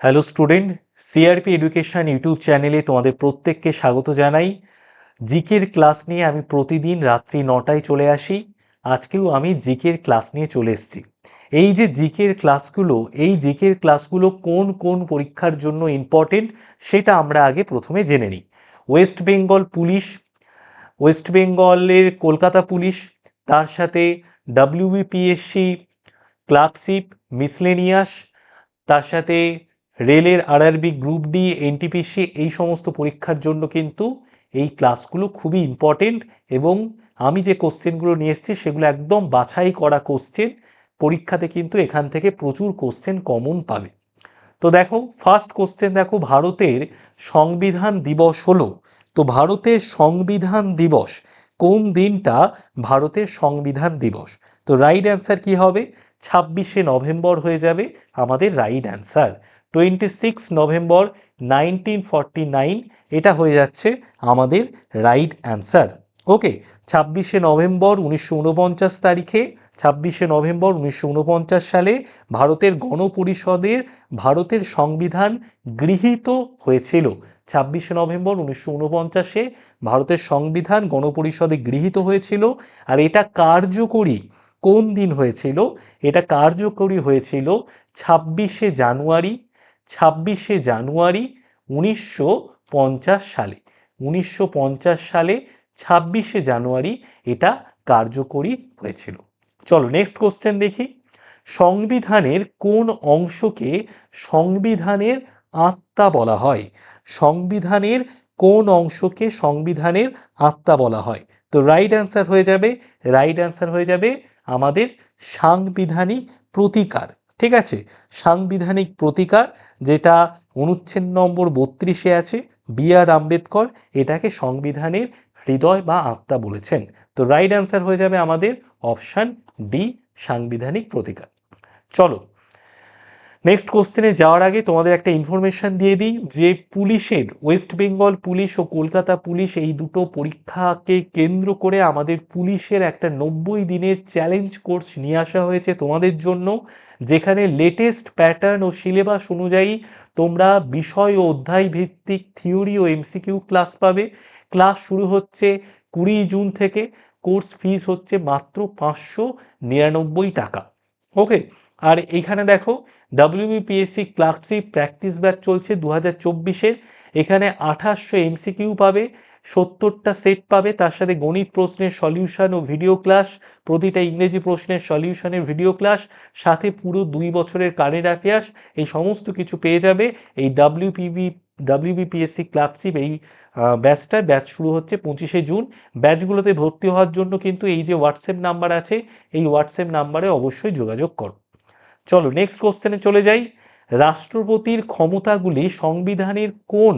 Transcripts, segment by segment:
Hello student CRP education YouTube চ্যানেলে তোমাদের প্রত্যেককে স্বাগত জানাই। জিকের ক্লাস নিয়ে আমি প্রতিদিন রাত্রি নটায় চলে আসি। আজকেও আমি জিকের ক্লাস নিয়ে চলে এসেছি। এই যে জিকের ক্লাসগুলো, এই জিকের ক্লাসগুলো কোন কোন পরীক্ষার জন্য ইম্পর্টেন্ট সেটা আমরা আগে প্রথমে জেনে নিই। ওয়েস্ট বেঙ্গল পুলিশ ওয়েস্ট বেঙ্গলের কলকাতা পুলিশ, তার সাথে ডাব্লিউবিপিএসসি ক্লার্কশিপ মিসলেনিয়াস তার সাথে রেলের আরআরবি গ্রুপ ডি, এনটিপিসি এই সমস্ত পরীক্ষার জন্য কিন্তু এই ক্লাসগুলো খুবই ইম্পর্টেন্ট এবং আমি যে কোশ্চেনগুলো নিয়ে এসেছি সেগুলো একদম বাছাই করা কোশ্চেন। পরীক্ষাতে কিন্তু এখান থেকে প্রচুর কোশ্চেন কমন পাবে। তো দেখো ফার্স্ট কোশ্চেন দেখো, ভারতের সংবিধান দিবস হলো। তো ভারতের সংবিধান দিবস কোন দিনটা ভারতের সংবিধান দিবস? তো রাইট অ্যান্সার কি হবে? ছাব্বিশে নভেম্বর হয়ে যাবে আমাদের right answer twenty six November nineteen forty nine, এটা হয়ে যাচ্ছে আমাদের রাইট অ্যান্সার। ওকে, ছাব্বিশে নভেম্বর উনিশশো উনপঞ্চাশ তারিখে, ছাব্বিশে নভেম্বর উনিশশো উনপঞ্চাশ সালে ভারতের গণপরিষদের ভারতের সংবিধান গৃহীত হয়েছিল। ছাব্বিশে নভেম্বর উনিশশো উনপঞ্চাশে ভারতের সংবিধান গণপরিষদে গৃহীত হয়েছিল। আর এটা কার্যকরী কোন দিন হয়েছিল? এটা কার্যকরী হয়েছিল ছাব্বিশে জানুয়ারি ছাব্বিশে জানুয়ারি উনিশশো পঞ্চাশ সালে। উনিশশো পঞ্চাশ সালে ছাব্বিশে জানুয়ারি এটা কার্যকরী হয়েছিল। চলো নেক্সট কোশ্চেন দেখি। সংবিধানের কোন অংশকে সংবিধানের আত্মা বলা হয়? সংবিধানের কোন অংশকে সংবিধানের আত্মা বলা হয়? তো রাইট অ্যান্সার হয়ে যাবে। রাইট অ্যান্সার হয়ে যাবে আমাদের সাংবিধানিক প্রতিকার। ঠিক আছে? সাংবিধানিক প্রতিকার যেটা অনুচ্ছেদ নম্বর বত্রিশে আছে, বি আর আম্বেদকর এটাকে সংবিধানের হৃদয় বা আত্মা বলেছেন। তো রাইট অ্যান্সার হয়ে যাবে আমাদের অপশান ডি সাংবিধানিক প্রতিকার। চলো নেক্সট কোশ্চেনে যাওয়ার আগে তোমাদের একটা ইনফরমেশন দিয়ে দিই, যে পুলিশের ওয়েস্ট বেঙ্গল পুলিশ ও কলকাতা পুলিশ এই দুটো পরীক্ষাকে কেন্দ্র করে আমাদের পুলিশের একটা নব্বই দিনের চ্যালেঞ্জ কোর্স নিয়ে আসা হয়েছে তোমাদের জন্য, যেখানে লেটেস্ট প্যাটার্ন ও সিলেবাস অনুযায়ী তোমরা বিষয় ও অধ্যায় ভিত্তিক থিওরি ও এমসিকিউ ক্লাস পাবে। ক্লাস শুরু হচ্ছে কুড়ি জুন থেকে কোর্স ফিস হচ্ছে মাত্র পাঁচশো নিরানব্বই টাকা। ওকে আর এইখানে দেখো ডাব্লিউবিপিএসসি ক্লার্কশিপ প্র্যাকটিস ব্যাচ চলছে দু হাজার চব্বিশের। এখানে আঠাশশো এমসিকিউ পাবে, সত্তরটা সেট পাবে, তার সাথে গণিত প্রশ্নের সলিউশন ও ভিডিও ক্লাস প্রতিটা ইংরেজি প্রশ্নের সলিউশনের ভিডিও ক্লাস সাথে পুরো দুই বছরের কারেন্ট অ্যাফেয়ার্স এই সমস্ত কিছু পেয়ে যাবে। এই ডাব্লিউপিবি ডাব্লিউবিপিএসসি ক্লার্কশিপ এই ব্যাচটা ব্যাচ শুরু হচ্ছে পঁচিশে জুন। ব্যাচগুলোতে ভর্তি হওয়ার জন্য কিন্তু এই যে হোয়াটসঅ্যাপ নাম্বার আছে, এই হোয়াটসঅ্যাপ নাম্বারে অবশ্যই যোগাযোগ করো। চলো নেক্সট কোশ্চেনে চলে যাই। রাষ্ট্রপতির ক্ষমতাগুলি সংবিধানের কোন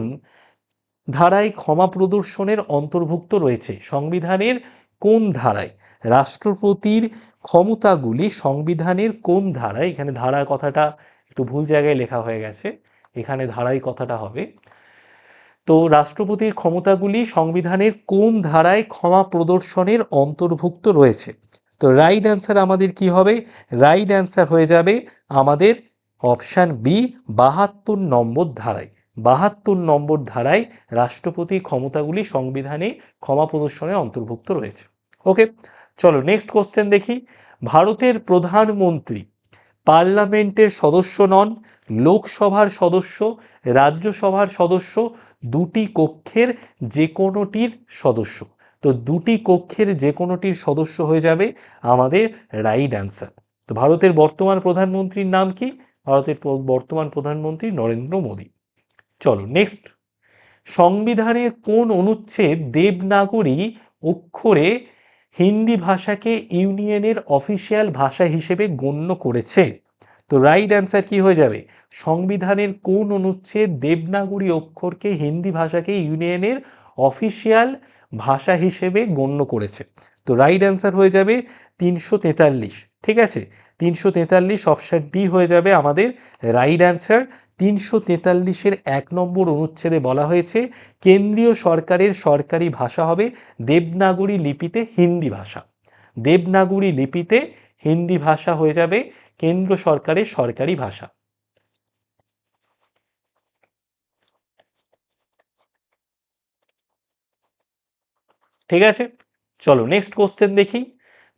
ধারায় ক্ষমা প্রদর্শনের অন্তর্ভুক্ত রয়েছে? সংবিধানের কোন ধারায়? রাষ্ট্রপতির ক্ষমতাগুলি সংবিধানের কোন ধারায়? এখানে ধারা কথাটা একটু ভুল জায়গায় লেখা হয়ে গেছে। এখানে ধারায় কথাটা হবে। তো রাষ্ট্রপতির ক্ষমতাগুলি সংবিধানের কোন ধারায় ক্ষমা প্রদর্শনের অন্তর্ভুক্ত রয়েছে? তো রাইট অ্যান্সার আমাদের কি হবে? রাইট অ্যান্সার হয়ে যাবে আমাদের অপশান বি বাহাত্তর নম্বর ধারায়। বাহাত্তর নম্বর ধারায় রাষ্ট্রপতি ক্ষমতাগুলি সংবিধানে ক্ষমা প্রদর্শনের অন্তর্ভুক্ত রয়েছে। ওকে চলো নেক্সট কোশ্চেন দেখি। ভারতের প্রধানমন্ত্রী পার্লামেন্টের সদস্য নন, লোকসভার সদস্য, রাজ্যসভার সদস্য, দুটি কক্ষের যে কোনোটির সদস্য। তো দুটি কক্ষের যে কোনোটির সদস্য হয়ে যাবে আমাদের রাইট অ্যান্সার। তো ভারতের বর্তমান প্রধানমন্ত্রীর নাম কি? ভারতের বর্তমান প্রধানমন্ত্রী নরেন্দ্র মোদী। চলো নেক্সট সংবিধানের কোন অনুচ্ছেদ দেবনাগরী অক্ষরে হিন্দি ভাষাকে ইউনিয়নের অফিসিয়াল ভাষা হিসেবে গণ্য করেছে? তো রাইট অ্যান্সার কি হয়ে যাবে? সংবিধানের কোন অনুচ্ছেদ দেবনাগরী অক্ষরকে হিন্দি ভাষাকে ইউনিয়নের অফিসিয়াল ভাষা হিসেবে গণ্য করেছে। তো রাইট অ্যান্সার হয়ে যাবে তিনশো তেতাল্লিশ, ঠিক আছে? তিনশো তেতাল্লিশ অপশান ডি হয়ে যাবে আমাদের রাইট অ্যান্সার তিনশো তেতাল্লিশের এক নম্বর অনুচ্ছেদে বলা হয়েছে, কেন্দ্রীয় সরকারের সরকারি ভাষা হবে দেবনাগরী লিপিতে হিন্দি ভাষা। দেবনাগরী লিপিতে হিন্দি ভাষা হয়ে যাবে কেন্দ্র সরকারের সরকারি ভাষা। ঠিক আছে? চলো নেক্সট কোশ্চেন দেখি।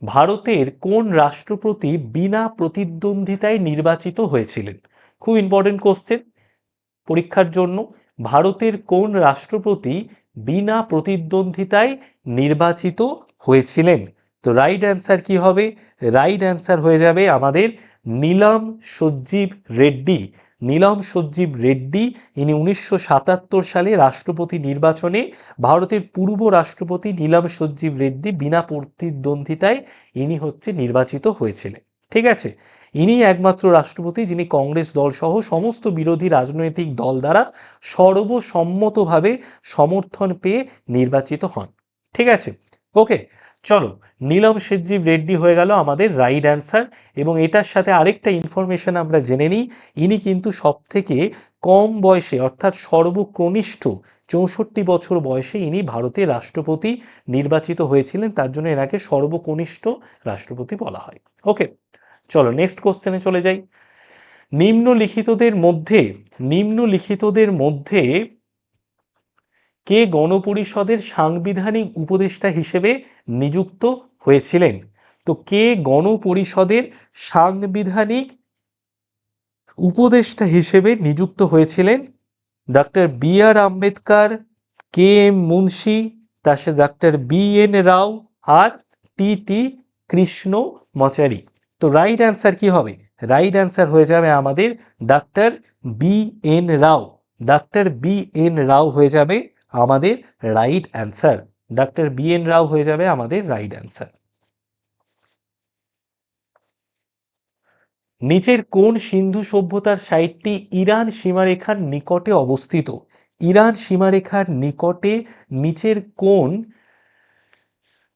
ভারতের কোন রাষ্ট্রপতি বিনা প্রতিদ্বন্দ্বিতায় নির্বাচিত হয়েছিলেন? খুব ইম্পর্টেন্ট কোশ্চেন পরীক্ষার জন্য, ভারতের কোন রাষ্ট্রপতি বিনা প্রতিদ্বন্দ্বিতায় নির্বাচিত হয়েছিলেন? তো রাইট অ্যান্সার কি হবে? রাইট অ্যান্সার হয়ে যাবে আমাদের নীলম সজ্জীব রেড্ডি। নীলম সজ্জীব রেড্ডি, ইনি উনিশশো সাতাত্তর সালে রাষ্ট্রপতি নির্বাচনে ভারতের পূর্ব রাষ্ট্রপতি নীলম সজ্জীব রেড্ডি বিনা প্রতিদ্বন্দ্বিতায় ইনি হচ্ছে নির্বাচিত হয়েছিলেন। ঠিক আছে? ইনি একমাত্র রাষ্ট্রপতি যিনি কংগ্রেস দলসহ সমস্ত বিরোধী রাজনৈতিক দল দ্বারা সর্বসম্মতভাবে সমর্থন পেয়ে নির্বাচিত হন। ঠিক আছে? ওকে চলো, নীলম সজ্জীব রেড্ডি হয়ে গেল আমাদের রাইট অ্যান্সার এবং এটার সাথে আরেকটা ইনফরমেশন আমরা জেনে নিই। ইনি কিন্তু সব থেকে কম বয়সে, অর্থাৎ সর্বকনিষ্ঠ চৌষট্টি বছর বয়সে ইনি ভারতের রাষ্ট্রপতি নির্বাচিত হয়েছিলেন, তার জন্য এনাকে সর্বকনিষ্ঠ রাষ্ট্রপতি বলা হয়। ওকে, চলো নেক্সট কোশ্চেনে চলে যাই। নিম্নলিখিতদের মধ্যে নিম্নলিখিতদের মধ্যে কে গণপরিষদের সাংবিধানিক উপদেষ্টা হিসেবে নিযুক্ত হয়েছিলেন? তো কে গণপরিষদের সাংবিধানিক উপদেষ্টা হিসেবে নিযুক্ত হয়েছিলেন? Doctor B R Ambedkar, K M Munshi, তার সাথে ডক্টর বি এন রাও আর টি টি কৃষ্ণ মচারি তো রাইট অ্যান্সার কি হবে? রাইট অ্যান্সার হয়ে যাবে আমাদের ডাক্তার বি এন রাও। ডাক্তার বি এন রাও হয়ে যাবে আমাদের right answer doctor B N রাও হয়ে যাবে আমাদের রাইট অ্যান্সার নিচের কোন সিন্ধু সভ্যতার সাইটটি ইরান সীমারেখার নিকটে অবস্থিত? ইরান সীমারেখার নিকটে নিচের কোন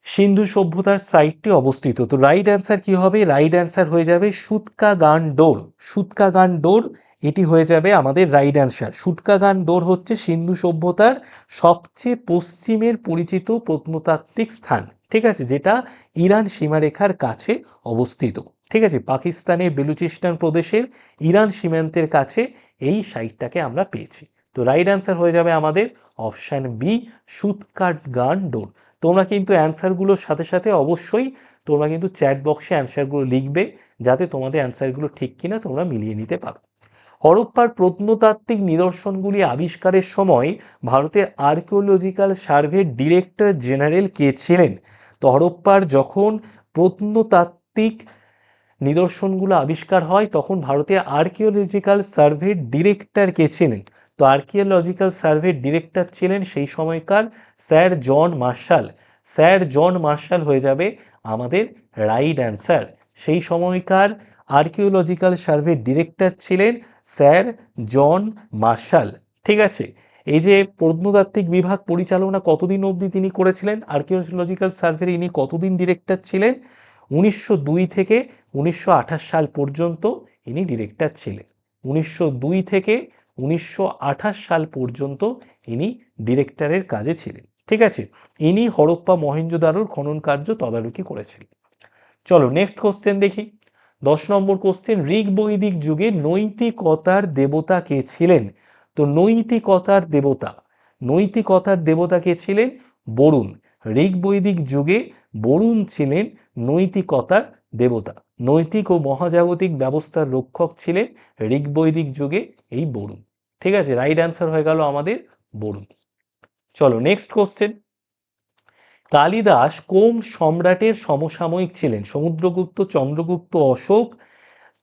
সিন্ধু সভ্যতার সাইটটি অবস্থিত? তো রাইট অ্যান্সার কি হবে? রাইট অ্যান্সার হয়ে যাবে সুতকা গান ডোর সুতকা গান ডোর এটি হয়ে যাবে আমাদের রাইট অ্যান্সার সুটকা গান ডোর হচ্ছে সিন্ধু সভ্যতার সবচেয়ে পশ্চিমের পরিচিত প্রত্নতাত্ত্বিক স্থান, ঠিক আছে, যেটা ইরান সীমারেখার কাছে অবস্থিত। ঠিক আছে, পাকিস্তানের বেলুচিস্তান প্রদেশের ইরান সীমান্তের কাছে এই সাইটটাকে আমরা পেয়েছি। তো রাইট অ্যান্সার হয়ে যাবে আমাদের অপশান বি সুতকাট গান ডোর। তোমরা কিন্তু অ্যান্সারগুলোর সাথে সাথে অবশ্যই তোমরা কিন্তু চ্যাট বক্সে অ্যান্সারগুলো লিখবে, যাতে তোমাদের অ্যান্সারগুলো ঠিক কিনা তোমরা মিলিয়ে নিতে পারো। হরপ্পার প্রত্নতাত্ত্বিক নিদর্শনগুলি আবিষ্কারের সময় ভারতের আর্কিওলজিক্যাল সার্ভের ডিরেক্টর জেনারেল কে ছিলেন। তো হরপ্পার যখন প্রত্নতাত্ত্বিক নিদর্শনগুলো আবিষ্কার হয়, তখন ভারতের আর্কিওলজিক্যাল সার্ভের ডিরেক্টর কে ছিলেন? তো আর্কিওলজিক্যাল সার্ভের ডিরেক্টর ছিলেন সেই সময়কার sir John Marshall. Sir John Marshall হয়ে যাবে আমাদের রাইট অ্যান্সার। সেই সময়কার আর্কিওলজিক্যাল সার্ভের ডিরেক্টর ছিলেন স্যার জন মার্শাল। ঠিক আছে? এই যে প্রত্নতাত্ত্বিক বিভাগ পরিচালনা কতদিন অবধি তিনি করেছিলেন? আর্কিওলজিক্যাল সার্ভের ইনি কতদিন ডিরেক্টর ছিলেন? উনিশশো দুই থেকে উনিশশো আঠাশ সাল পর্যন্ত ইনি ডিরেক্টর ছিলেন। উনিশশো দুই থেকে উনিশশো আঠাশ সাল পর্যন্ত ইনি ডিরেক্টরের কাজে ছিলেন। ঠিক আছে? ইনি হরপ্পা মহেঞ্জোদারোর খনন কার্য তদারকি করেছিলেন। চলো নেক্সট কোশ্চেন দেখি। দশ নম্বর কোশ্চেন ঋগ বৈদিক যুগে নৈতিকতার দেবতা কে ছিলেন? তো নৈতিকতার দেবতা নৈতিকতার দেবতা কে ছিলেন? বরুণ। ঋগ বৈদিক যুগে বরুণ ছিলেন নৈতিকতার দেবতা। নৈতিক ও মহাজাগতিক ব্যবস্থার রক্ষক ছিলেন ঋগ বৈদিক যুগে এই বরুণ। ঠিক আছে রাইট অ্যান্সার হয়ে গেল আমাদের বরুণ। চলো নেক্সট কোশ্চেন কালিদাস কোম সম্রাটের সমসাময়িক ছিলেন? সমুদ্রগুপ্ত, চন্দ্রগুপ্ত, অশোক,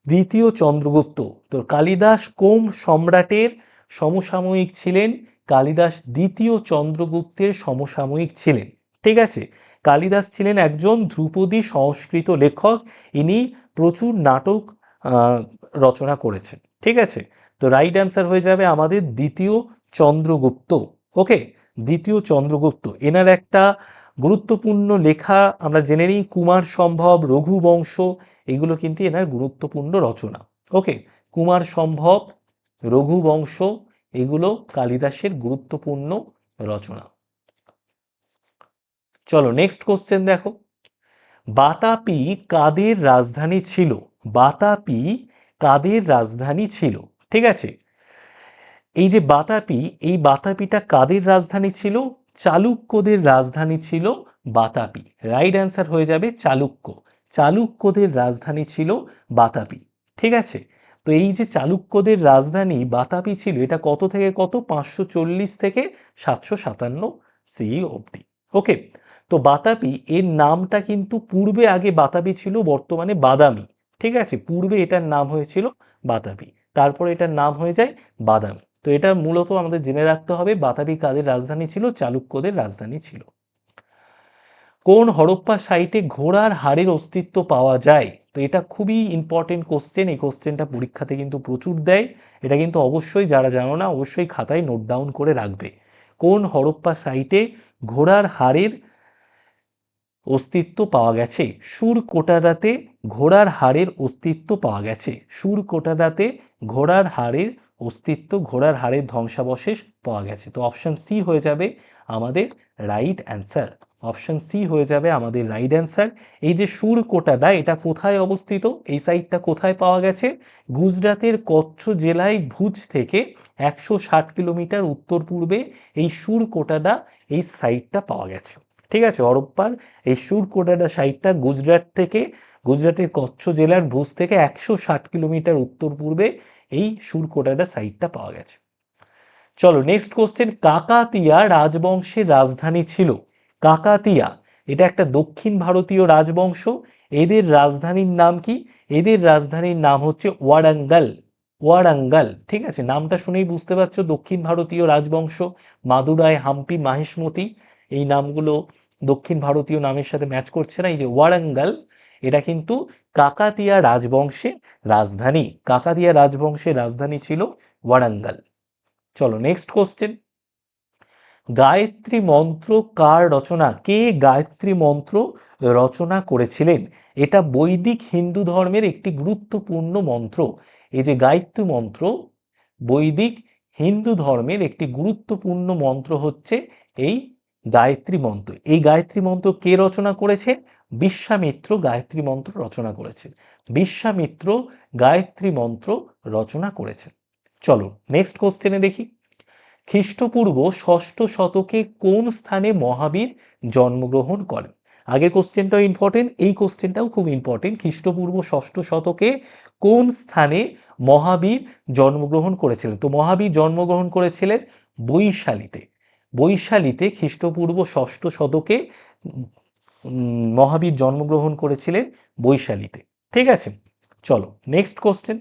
দ্বিতীয় চন্দ্রগুপ্ত। তো কালিদাস কোম সম্রাটের সমসাময়িক ছিলেন? কালিদাস দ্বিতীয় চন্দ্রগুপ্তের সমসাময়িক ছিলেন। ঠিক আছে? কালিদাস ছিলেন একজন ধ্রুপদী সংস্কৃত লেখক। ইনি প্রচুর নাটক রচনা করেছেন। ঠিক আছে? তো রাইট অ্যান্সার হয়ে যাবে আমাদের দ্বিতীয় চন্দ্রগুপ্ত। ওকে দ্বিতীয় চন্দ্রগুপ্ত। এনার একটা গুরুত্বপূর্ণ লেখা আমরা জেনে নিই, কুমার সম্ভব রঘুবংশ এগুলো কিন্তু এনার গুরুত্বপূর্ণ রচনা। ওকে, কুমার সম্ভব রঘুবংশ এগুলো কালিদাসের গুরুত্বপূর্ণ রচনা। চলো নেক্সট কোশ্চেন দেখো। বাতাপি কাদের রাজধানী ছিল? বাতাপি কাদের রাজধানী ছিল? ঠিক আছে? এই যে বাতাপি, এই বাতাপিটা কাদের রাজধানী ছিল? চালুক্যদের রাজধানী ছিল বাতাপি। রাইট অ্যান্সার হয়ে যাবে চালুক্য। চালুক্যদের রাজধানী ছিল বাতাপি। ঠিক আছে? তো এই যে চালুক্যদের রাজধানী বাতাপি ছিল, এটা কত থেকে কত? পাঁচশো চল্লিশ থেকে সাতশো সাতান্ন সি অবধি। ওকে তো বাতাপি, এর নামটা কিন্তু পূর্বে আগে বাতাপি ছিল, বর্তমানে বাদামি। ঠিক আছে? পূর্বে এটার নাম হয়েছিল বাতাপি। তারপরে এটার নাম হয়ে যায় বাদামি। তো এটা মূলত আমাদের জেনে রাখতে হবে, বাতাবি কাদের রাজধানী ছিল, চালুক্যদের রাজধানী ছিল। কোন হরপ্পা সাইটে ঘোড়ার হাড়ের অস্তিত্ব পাওয়া যায়? তো এটা খুবই ইম্পর্টেন্ট কোশ্চেন এই কোশ্চেনটা পরীক্ষাতে কিন্তু প্রচুর দেয়। এটা কিন্তু অবশ্যই, যারা জানো না, অবশ্যই খাতায় নোট ডাউন করে রাখবে। কোন হরপ্পা সাইটে ঘোড়ার হাড়ের অস্তিত্ব পাওয়া গেছে? সুর কোটারাতে ঘোড়ার হাড়ের অস্তিত্ব পাওয়া গেছে। সুর কোটারাতে ঘোড়ার হাড়ের অস্তিত্ব ঘোড়ার হাড়ের ধ্বংসাবশেষ পাওয়া গেছে। তো অপশন সি হয়ে যাবে আমাদের রাইট অ্যান্সার অপশন সি হয়ে যাবে আমাদের রাইট অ্যান্সার এই যে সুর কোটাডা এটা কোথায় অবস্থিত? এই সাইটটা কোথায় পাওয়া গেছে? গুজরাতের কচ্ছ জেলায় ভুজ থেকে একশো ষাট কিলোমিটার উত্তর পূর্বে এই সুর কোটাডা এই সাইটটা পাওয়া গেছে। ঠিক আছে, হরপ্পার, এই সুর কোটাডা সাইটটা গুজরাট থেকে, গুজরাটের কচ্ছ জেলার ভুজ থেকে একশো ষাট কিলোমিটার উত্তর পূর্বে এই সুর কোটাডা সাইটটা পাওয়া গেছে। চলো নেক্সট কোশ্চেন কাকাতিয়া রাজবংশের রাজধানী ছিল? কাকাতিয়া, এটা একটা দক্ষিণ ভারতীয় রাজবংশ। এদের রাজধানীর নাম কি? এদের রাজধানীর নাম হচ্ছে ওয়ারাঙ্গাল। ওয়ারাঙ্গাল, ঠিক আছে? নামটা শুনেই বুঝতে পারছ, দক্ষিণ ভারতীয় রাজবংশ, মাদুরাই, হাম্পি, মাহেশমতি। এই নামগুলো দক্ষিণ ভারতীয় নামের সাথে ম্যাচ করছে না, এই যে ওয়ারাঙ্গাল, এটা কিন্তু কাকাতিয়া রাজবংশের রাজধানী। কাকাতিয়া রাজবংশের রাজধানী ছিল ওয়ারাঙ্গাল। চলো নেক্সট কোশ্চেন গায়ত্রী মন্ত্র কার রচনা? কে গায়ত্রী মন্ত্র রচনা করেছিলেন? এটা বৈদিক হিন্দু ধর্মের একটি গুরুত্বপূর্ণ মন্ত্র। এই যে গায়ত্রী মন্ত্র, বৈদিক হিন্দু ধর্মের একটি গুরুত্বপূর্ণ মন্ত্র হচ্ছে এই গায়ত্রী মন্ত্র। এই গায়ত্রী মন্ত্র কে রচনা করেছে বিশ্বামিত্র গায়ত্রী মন্ত্র রচনা করেছেন। বিশ্বামিত্র গায়ত্রী মন্ত্র রচনা করেছেন। চলো নেক্সট কোশ্চেনে দেখি। খ্রিস্টপূর্ব ষষ্ঠ শতকে কোন স্থানে মহাবীর জন্মগ্রহণ করেন? আগের কোশ্চেনটাও ইম্পর্টেন্ট এই কোশ্চেনটাও খুব ইম্পর্টেন্ট খ্রিস্টপূর্ব ষষ্ঠ শতকে কোন স্থানে মহাবীর জন্মগ্রহণ করেছিলেন? তো মহাবীর জন্মগ্রহণ করেছিলেন বৈশালীতে। বৈশালীতে খ্রিস্টপূর্ব ষষ্ঠ শতকে মহাবীর জন্মগ্রহণ করেছিলেন বৈশালীতে। ঠিক আছে? চলো নেক্সট কোশ্চেন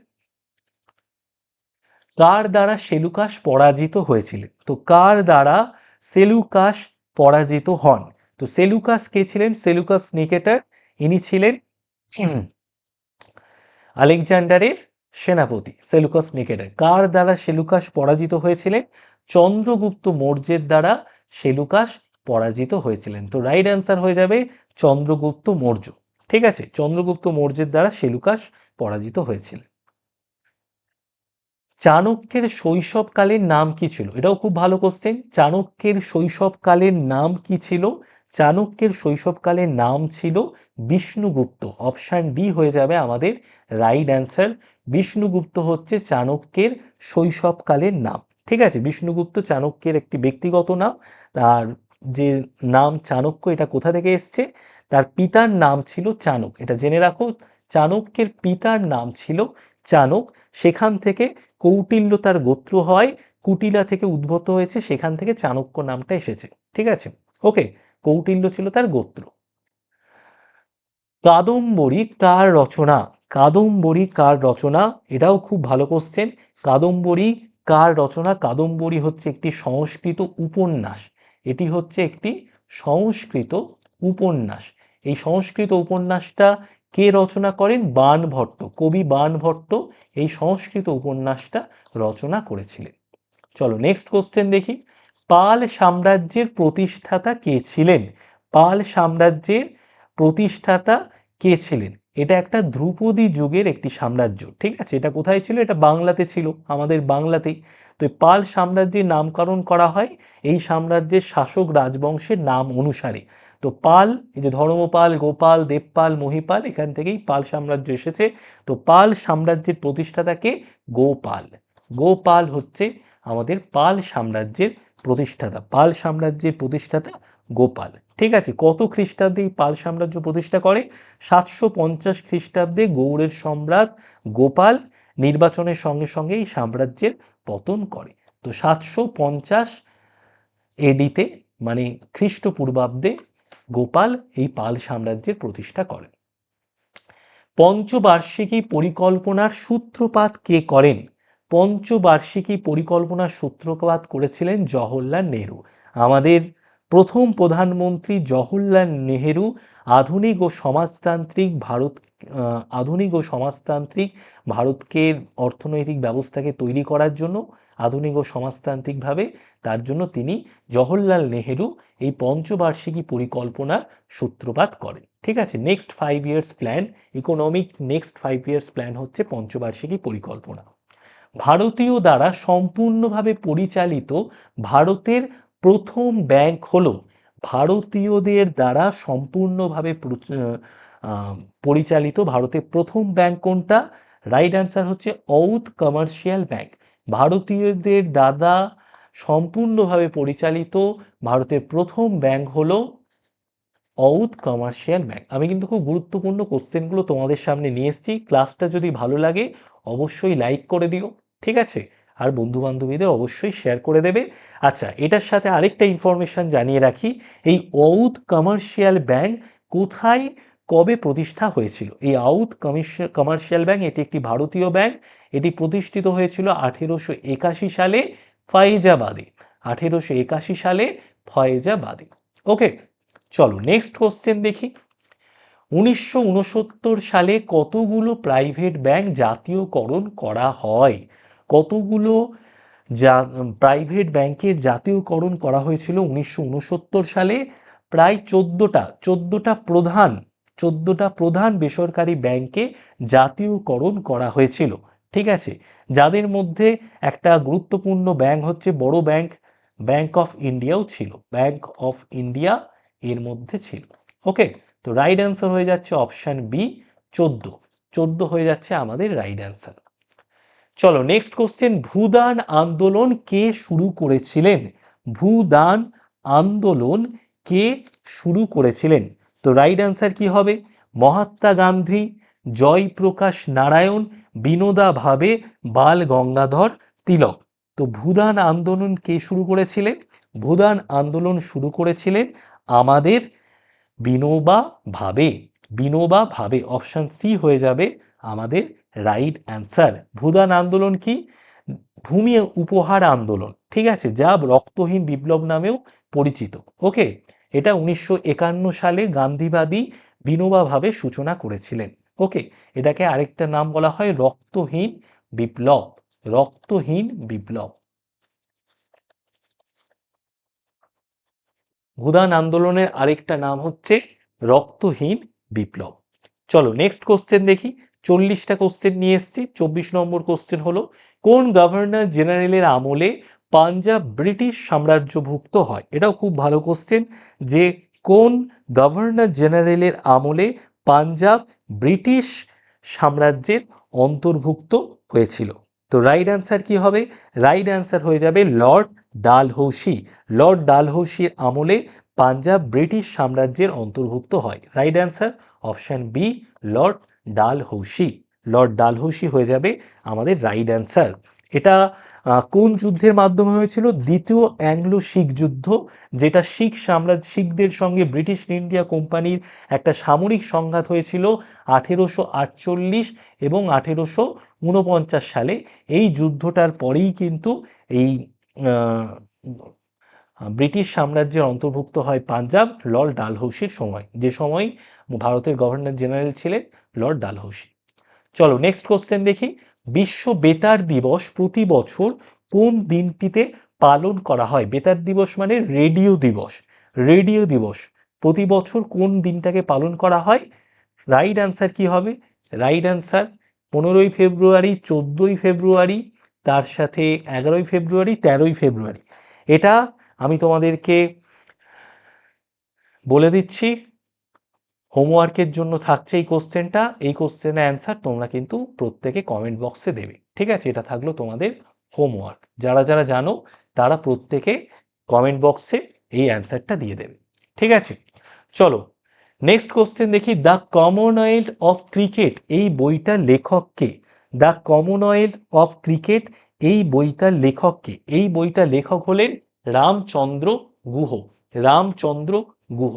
কার দ্বারা সেলুকাস পরাজিত হয়েছিলেন? তো কার দ্বারা সেলুকাস পরাজিত হন? তো সেলুকাস কে ছিলেন? Seleucus Nicator. ইনি ছিলেন আলেকজান্ডারের সেনাপতি সেলুকাস নিকেটার। কার দ্বারা সেলুকাস পরাজিত হয়েছিলেন? চন্দ্রগুপ্ত মৌর্যের দ্বারা সেলুকাস পরাজিত হয়েছিলেন। তো রাইট অ্যান্সার হয়ে যাবে চন্দ্রগুপ্ত মৌর্য। ঠিক আছে? চন্দ্রগুপ্ত মৌর্যের দ্বারা সেলুকাস পরাজিত হয়েছিলেন। চাণক্যের শৈশবকালের নাম কি ছিল? এটাও খুব ভালো কোশ্চেন চাণক্যের শৈশবকালের নাম কি ছিল? চাণক্যের শৈশবকালের নাম ছিল বিষ্ণুগুপ্ত। অপশান ডি হয়ে যাবে আমাদের রাইট অ্যান্সার বিষ্ণুগুপ্ত হচ্ছে চাণক্যের শৈশবকালের নাম। ঠিক আছে, বিষ্ণুগুপ্ত চাণক্যের একটি ব্যক্তিগত নাম। তার যে নাম চাণক্য, এটা কোথা থেকে এসছে? তার পিতার নাম ছিল চাণক এটা জেনে রাখো, চাণক্যের পিতার নাম ছিল চাণক সেখান থেকে কৌটিল্য তার গোত্র হয়, কুটিলা থেকে উদ্ভূত হয়েছে, সেখান থেকে চাণক্য নামটা এসেছে। ঠিক আছে, ওকে, কৌটিল্য ছিল তার গোত্র। কাদম্বরী কার রচনা? কাদম্বরী কার রচনা? এটাও খুব ভালো কোশ্চেন কাদম্বরী কার রচনা? কাদম্বরী হচ্ছে একটি সংস্কৃত উপন্যাস। এটি হচ্ছে একটি সংস্কৃত উপন্যাস। এই সংস্কৃত উপন্যাসটা কে রচনা করেন? বাণভট্ট কবি বাণভট্ট এই সংস্কৃত উপন্যাসটা রচনা করেছিলেন। চলো নেক্সট কোশ্চেন দেখি। পাল সাম্রাজ্যের প্রতিষ্ঠাতা কে ছিলেন? পাল সাম্রাজ্যের প্রতিষ্ঠাতা কে ছিলেন? এটা একটা ধ্রুপদী যুগের একটি সাম্রাজ্য, ঠিক আছে? এটা কোথায় ছিল? এটা বাংলাতে ছিল, আমাদের বাংলাতেই। তো পাল সাম্রাজ্যের নামকরণ করা হয় এই সাম্রাজ্যের শাসক রাজবংশের নাম অনুসারে। তো পাল, এই যে ধর্মপাল, গোপাল, দেবপাল, মহিপাল, এখান থেকেই পাল সাম্রাজ্য এসেছে। তো পাল সাম্রাজ্যের প্রতিষ্ঠাতাকে গোপাল। গোপাল হচ্ছে আমাদের পাল সাম্রাজ্যের প্রতিষ্ঠাতা, পাল সাম্রাজ্যের প্রতিষ্ঠাতা গোপাল। ঠিক আছে, কত খ্রিস্টাব্দে এই পাল সাম্রাজ্য প্রতিষ্ঠা করে? সাতশো পঞ্চাশ খ্রিস্টাব্দে গৌড়ের সম্রাট গোপাল নির্বাচনের সঙ্গে সঙ্গে এই সাম্রাজ্যের পতন করে। তো সাতশো পঞ্চাশ এডিতে মানে খ্রিস্টপূর্বাব্দে গোপাল এই পাল সাম্রাজ্যের প্রতিষ্ঠা করেন। পঞ্চবার্ষিকী পরিকল্পনার সূত্রপাত কে করেন? পঞ্চবার্ষিকী পরিকল্পনার সূত্রপাত করেছিলেন জওহরলাল নেহরু। আমাদের প্রথম প্রধানমন্ত্রী জওহরলাল নেহেরু আধুনিক ও সমাজতান্ত্রিক ভারত আধুনিক ও সমাজতান্ত্রিক ভারতকে অর্থনৈতিক ব্যবস্থাকে তৈরি করার জন্য, আধুনিক ও সমাজতান্ত্রিকভাবে তার জন্য তিনি জওহরলাল নেহেরু এই পঞ্চবার্ষিকী পরিকল্পনার সূত্রপাত করেন। ঠিক আছে next five years plan economic next five years plan হচ্ছে পঞ্চবার্ষিকী পরিকল্পনা। ভারতীয় দ্বারা সম্পূর্ণভাবে পরিচালিত ভারতের প্রথম ব্যাংক হল ভারতীয়দের দ্বারা সম্পূর্ণভাবে প্রচ- পরিচালিত ভারতের প্রথম ব্যাংক কোনটা? রাইট অ্যান্সার হচ্ছে অউথ কমার্শিয়াল ব্যাংক ভারতীয়দের দ্বারা সম্পূর্ণভাবে পরিচালিত ভারতের প্রথম ব্যাংক হলো অউথ কমার্শিয়াল ব্যাংক আমি কিন্তু খুব গুরুত্বপূর্ণ কোশ্চেনগুলো তোমাদের সামনে নিয়ে এসেছি। ক্লাসটা যদি ভালো লাগে, অবশ্যই লাইক করে দিও। ঠিক আছে? আর বন্ধু বান্ধবীদের অবশ্যই শেয়ার করে দেবে। আচ্ছা এটার সাথে আরেকটা ইনফরমেশন জানিয়ে রাখি। এই অউথ কমার্শিয়াল ব্যাংক কোথায়, কবে প্রতিষ্ঠা হয়েছিল? এই আউথ কমার্শিয়াল ব্যাংক এটি একটি ভারতীয় ব্যাংক এটি প্রতিষ্ঠিত হয়েছিল আঠেরোশো একাশি সালে ফয়েজাবাদে আঠেরোশো একাশি সালে ফয়েজাবাদে ওকে চলো নেক্সট কোশ্চেন দেখি। উনিশশো উনসত্তর সালে কতগুলো প্রাইভেট ব্যাংক জাতীয়করণ করা হয়? কতগুলো যা প্রাইভেট ব্যাংকের জাতীয়করণ করা হয়েছিল উনিশশো উনসত্তর সালে? প্রায় চোদ্দোটা চোদ্দোটা প্রধান চোদ্দোটা প্রধান বেসরকারি ব্যাংকে জাতীয়করণ করা হয়েছিল। ঠিক আছে? যাদের মধ্যে একটা গুরুত্বপূর্ণ ব্যাংক হচ্ছে বড় ব্যাংক ব্যাংক অফ ইন্ডিয়াও ছিল। ব্যাংক অফ ইন্ডিয়া এর মধ্যে ছিল। ওকে তো রাইট অ্যান্সার হয়ে যাচ্ছে অপশান বি চোদ্দ। চোদ্দ হয়ে যাচ্ছে আমাদের রাইট অ্যান্সার চলো নেক্সট কোশ্চেন ভূদান আন্দোলন কে শুরু করেছিলেন? ভূদান আন্দোলন কে শুরু করেছিলেন? তো রাইট অ্যান্সার কি হবে? মহাত্মা গান্ধী, জয়প্রকাশ নারায়ণ, বিনোদা ভাবে, বাল গঙ্গাধর তিলক। তো ভূদান আন্দোলন কে শুরু করেছিলেন? ভূদান আন্দোলন শুরু করেছিলেন আমাদের বিনোবা ভাবে। বিনোবা ভাবে অপশান সি হয়ে যাবে আমাদের রাইট অ্যান্সার। ভূদান আন্দোলন কি? ভূমি উপহার আন্দোলন। ঠিক আছে, যা রক্তহীন বিপ্লব নামেও পরিচিত। ওকে এটা উনিশশো একান্ন সালে গান্ধীবাদী বিনোবাভাবে সূচনা করেছিলেন। ওকে এটাকে আরেকটা নাম বলা হয় রক্তহীন বিপ্লব। রক্তহীন বিপ্লব। ভূদান আন্দোলনের আরেকটা নাম হচ্ছে রক্তহীন বিপ্লব। চলো নেক্সট কোশ্চেন দেখি। চল্লিশটা কোশ্চেন নিয়ে এসেছি। চব্বিশ নম্বর কোশ্চেন হলো, কোন গভর্নর জেনারেলের আমলে পাঞ্জাব ব্রিটিশ সাম্রাজ্যভুক্ত হয়? এটাও খুব ভালো কোশ্চেন যে কোন গভর্নর জেনারেলের আমলে পাঞ্জাব ব্রিটিশ সাম্রাজ্যের অন্তর্ভুক্ত হয়েছিল? তো রাইট অ্যান্সার কি হবে? রাইট অ্যান্সার হয়ে যাবে লর্ড ডালহৌসি। লর্ড ডালহৌসির আমলে পাঞ্জাব ব্রিটিশ সাম্রাজ্যের অন্তর্ভুক্ত হয়। Right answer option B lord Dalhousie, lord Dalhousie হয়ে যাবে আমাদের রাইট অ্যান্সার। এটা কোন যুদ্ধের মাধ্যমে হয়েছিল? দ্বিতীয় অ্যাংলো শিখ যুদ্ধ, যেটা শিখ সাম্রাজ্য, শিখদের সঙ্গে ব্রিটিশ ইন্ডিয়া কোম্পানির একটা সামরিক সংঘাত হয়েছিল আঠেরোশো আটচল্লিশ এবং আঠেরোশো উনপঞ্চাশ সালে। এই যুদ্ধটার পরেই কিন্তু এই ব্রিটিশ সাম্রাজ্যের অন্তর্ভুক্ত হয় পাঞ্জাব লর্ড ডালহৌসির সময়। যে সময় ভারতের গভর্নর জেনারেল ছিলেন লর্ড ডালহৌসি। চলো নেক্সট কোশ্চেন দেখি। বিশ্ব বেতার দিবস প্রতি বছর কোন দিনটিতে পালন করা হয়? বেতার দিবস মানে রেডিও দিবস। রেডিও দিবস প্রতি বছর কোন দিনটাকে পালন করা হয়? রাইট অ্যান্সার কি হবে? রাইট অ্যান্সার পনেরোই ফেব্রুয়ারি, চোদ্দোই ফেব্রুয়ারি, তার সাথে এগারোই ফেব্রুয়ারি, তেরোই ফেব্রুয়ারি। এটা আমি তোমাদেরকে বলে দিচ্ছি। হোমওয়ার্কের জন্য থাকছে এই কোশ্চেনটা এই কোশ্চেনের অ্যান্সার তোমরা কিন্তু প্রত্যেকে কমেন্ট বক্সে দেবে। ঠিক আছে? এটা থাকল তোমাদের হোমওয়ার্ক যারা যারা জানো, তারা প্রত্যেকে কমেন্ট বক্সে এই অ্যান্সারটা দিয়ে দেবে। ঠিক আছে? চলো নেক্সট কোশ্চেন দেখি। দ্য কমনওয়েলথ অফ ক্রিকেট এই বইটার লেখককে দ্য কমনওয়েলথ অফ ক্রিকেট এই বইটার লেখককে এই বইটার লেখক হলেন রামচন্দ্র গুহ। রামচন্দ্র গুহ।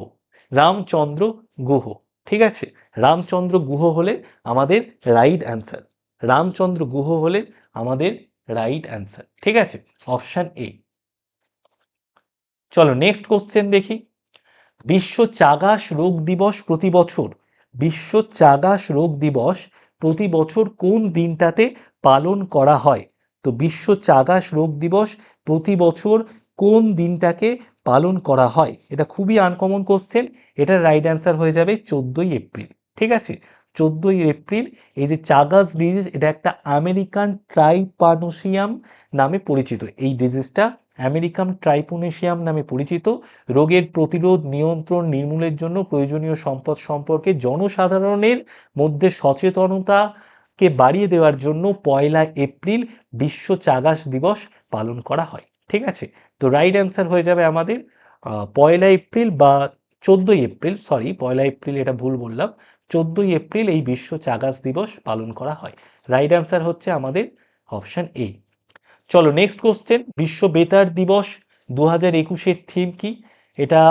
রামচন্দ্র গুহ, ঠিক আছে? রামচন্দ্র গুহ হলে আমাদের রাইট অ্যান্সার রামচন্দ্র গুহ হলে আমাদের রাইট অ্যান্সার ঠিক আছে? অপশান এ চলো নেক্সট কোশ্চেন দেখি। বিশ্ব চাগাস রোগ দিবস প্রতি বছর। বিশ্ব চাগাস রোগ দিবস প্রতি বছর কোন দিনটাতে পালন করা হয়? তো বিশ্ব চাগাস রোগ দিবস প্রতি বছর কোন দিনটাকে পালন করা হয়। এটা খুবই আনকমন কোশ্চেন এটার রাইট অ্যান্সার হয়ে যাবে চোদ্দোই এপ্রিল। ঠিক আছে? চোদ্দোই এপ্রিল, এই যে চাগাস ডিজিজ এটা একটা আমেরিকান ট্রাইপানোসিয়াম নামে পরিচিত। এই ডিজিজটা আমেরিকান ট্রাইপোনেশিয়াম নামে পরিচিত। রোগের প্রতিরোধ নিয়ন্ত্রণ নির্মূলের জন্য প্রয়োজনীয় সম্পদ সম্পর্কে জনসাধারণের মধ্যে সচেতনতাকে বাড়িয়ে দেওয়ার জন্য পয়লা এপ্রিল বিশ্ব চাগাস দিবস পালন করা হয়। ঠিক আছে? তো রাইট অ্যান্সার হয়ে যাবে আমাদের পয়লা এপ্রিল বা চোদ্দোই এপ্রিল সরি পয়লা এপ্রিল এটা ভুল বললাম, চোদ্দোই এপ্রিল এই বিশ্ব চাগাস দিবস পালন করা হয়। রাইট অ্যান্সার হচ্ছে আমাদের অপশান এ চলো নেক্সট কোশ্চেন বিশ্ব বেতার দিবস দু হাজার একুশের থিম কি? এটা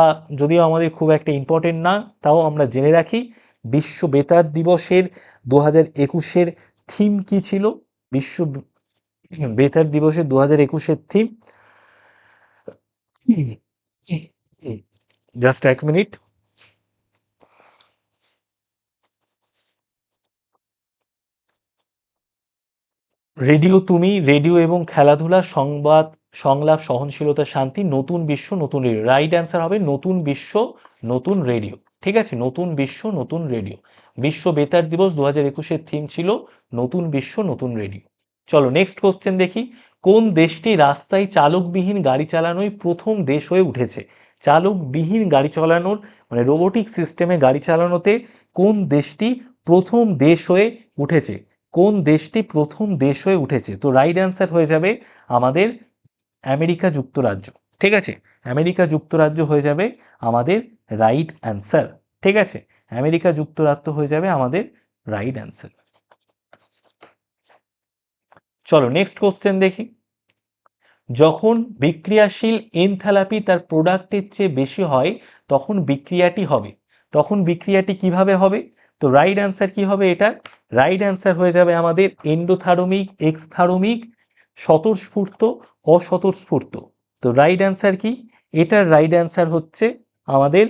যদিও আমাদের খুব একটা ইম্পর্টেন্ট না, তাও আমরা জেনে রাখি, বিশ্ব বেতার দিবসের দু হাজার একুশের থিম কি ছিল? বিশ্ব বেতার দিবসের দু হাজার একুশের থিম জাস্ট এক মিনিট রেডিও তুমি রেডিও এবং খেলাধুলা সংবাদ সংলাপ সহনশীলতা শান্তি নতুন বিশ্ব নতুন রেডিও রাইট অ্যান্সার হবে নতুন বিশ্ব নতুন রেডিও ঠিক আছে? নতুন বিশ্ব নতুন রেডিও বিশ্ব বেতার দিবস দু হাজার একুশের থিম ছিল নতুন বিশ্ব নতুন রেডিও চলো নেক্সট কোশ্চেন দেখি। কোন দেশটি রাস্তায় চালকবিহীন গাড়ি চালানোয় প্রথম দেশ হয়ে উঠেছে? চালকবিহীন গাড়ি চালানোর মানে রোবোটিক সিস্টেমে গাড়ি চালানোতে কোন দেশটি প্রথম দেশ হয়ে উঠেছে? কোন দেশটি প্রথম দেশ হয়ে উঠেছে? তো রাইট অ্যান্সার হয়ে যাবে আমাদের আমেরিকা যুক্তরাজ্য। ঠিক আছে? আমেরিকা যুক্তরাজ্য হয়ে যাবে আমাদের রাইট অ্যান্সার ঠিক আছে? আমেরিকা যুক্তরাজ্য হয়ে যাবে আমাদের রাইট অ্যান্সার চলো নেক্সট কোশ্চেন দেখি। যখন বিক্রিয়াশীল এনথ্যালাপি তার প্রোডাক্টের চেয়ে বেশি হয়, তখন বিক্রিয়াটি হবে। তখন বিক্রিয়াটি কীভাবে হবে? তো রাইট অ্যান্সার কি হবে এটা? রাইট অ্যান্সার হয়ে যাবে আমাদের এন্ডোথার্মিক এক্সথার্মিক স্বতঃস্ফূর্ত, অস্বতঃস্ফূর্ত। তো রাইট অ্যান্সার কি? এটার রাইট অ্যান্সার হচ্ছে আমাদের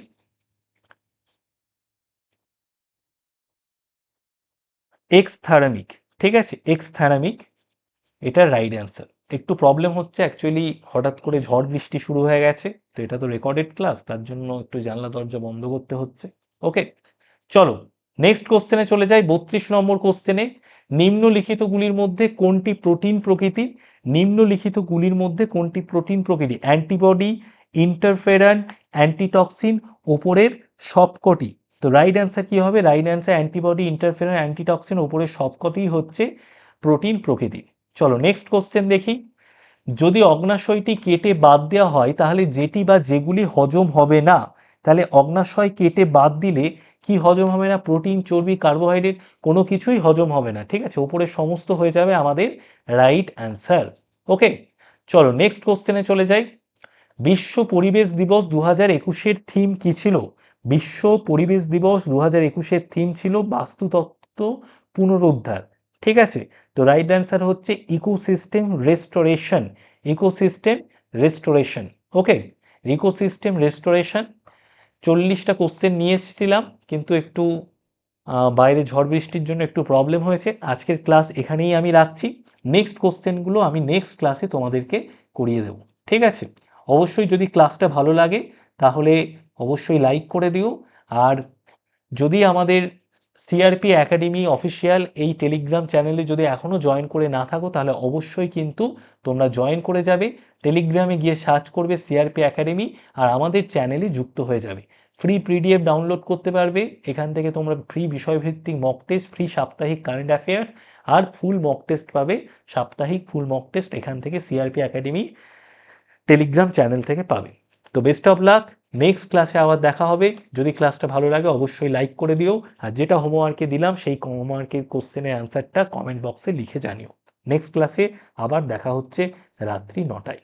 এক্সথার্মিক ঠিক আছে? এক্সথার্মিক এটার রাইট অ্যান্সার একটু প্রবলেম হচ্ছে অ্যাকচুয়ালি হঠাৎ করে ঝড় বৃষ্টি শুরু হয়ে গেছে, তো এটা তো রেকর্ডেড ক্লাস তার জন্য একটু জানলা দরজা বন্ধ করতে হচ্ছে। ওকে চলো নেক্সট কোশ্চেনে চলে যাই, বত্রিশ নম্বর কোশ্চেনে নিম্নলিখিতগুলির মধ্যে কোনটি প্রোটিন প্রকৃতির নিম্নলিখিতগুলির মধ্যে কোনটি প্রোটিন প্রকৃতি? অ্যান্টিবডি ইন্টারফেরান অ্যান্টিটক্সিন ওপরের সবকটি। তো রাইট অ্যান্সার কী হবে? Right answer antibody interferon antitoxin ওপরের সবকটি হচ্ছে প্রোটিন প্রকৃতির চলো নেক্সট কোশ্চেন দেখি। যদি অগ্নাশয়টি কেটে বাদ দেওয়া হয়, তাহলে যেটি বা যেগুলি হজম হবে না, তাহলে অগ্নাশয় কেটে বাদ দিলে কি হজম হবে না? প্রোটিন চর্বি কার্বোহাইড্রেট কোনো কিছুই হজম হবে না, ঠিক আছে? ওপরে সমস্ত হয়ে যাবে আমাদের রাইট অ্যান্সার ওকে চলো নেক্সট কোশ্চেনে চলে যাই। বিশ্ব পরিবেশ দিবস দু হাজার একুশের থিম কি ছিল? বিশ্ব পরিবেশ দিবস দু হাজার একুশের থিম ছিল বাস্তুতত্ত্ব পুনরুদ্ধার। ঠিক আছে? তো রাইট অ্যান্সার হচ্ছে ecosystem restoration ecosystem restoration okay ecosystem restoration চল্লিশটা কোশ্চেন নিয়ে এসেছিলাম, কিন্তু একটু বাইরে ঝড় বৃষ্টির জন্য একটু প্রবলেম হয়েছে। আজকের ক্লাস এখানেই আমি রাখছি। নেক্সট কোশ্চেনগুলো আমি নেক্সট ক্লাসে তোমাদেরকে করিয়ে দেব, ঠিক আছে? অবশ্যই যদি ক্লাসটা ভালো লাগে, তাহলে অবশ্যই লাইক করে দিও। আর যদি আমাদের সিআরপি একাডেমি অফিসিয়াল এই টেলিগ্রাম চ্যানেলে যদি এখনও জয়েন করে না থাকো, তাহলে অবশ্যই কিন্তু তোমরা জয়েন করে যাবে। টেলিগ্রামে গিয়ে সার্চ করবে সিআরপি একাডেমি আর আমাদের চ্যানেলে যুক্ত হয়ে যাবে। ফ্রি পিডিএফ ডাউনলোড করতে পারবে। এখান থেকে তোমরা ফ্রি বিষয়ভিত্তিক মক টেস্ট ফ্রি সাপ্তাহিক কারেন্ট অ্যাফেয়ার্স আর ফুল মক টেস্ট পাবে। সাপ্তাহিক ফুল মক টেস্ট এখান থেকে সিআরপি একাডেমি টেলিগ্রাম চ্যানেল থেকে পাবে। তো বেস্ট অফ লাক নেক্সট ক্লাসে আবার দেখা হবে। যদি ক্লাসটা ভালো লাগে, অবশ্যই লাইক করে দিও। আর যেটা হোমওয়ার্কে দিলাম, সেই হোমওয়ার্কের কোশ্চেনের অ্যান্সারটা কমেন্ট বক্সে লিখে জানিও। নেক্সট ক্লাসে আবার দেখা হচ্ছে রাত্রি নটায়।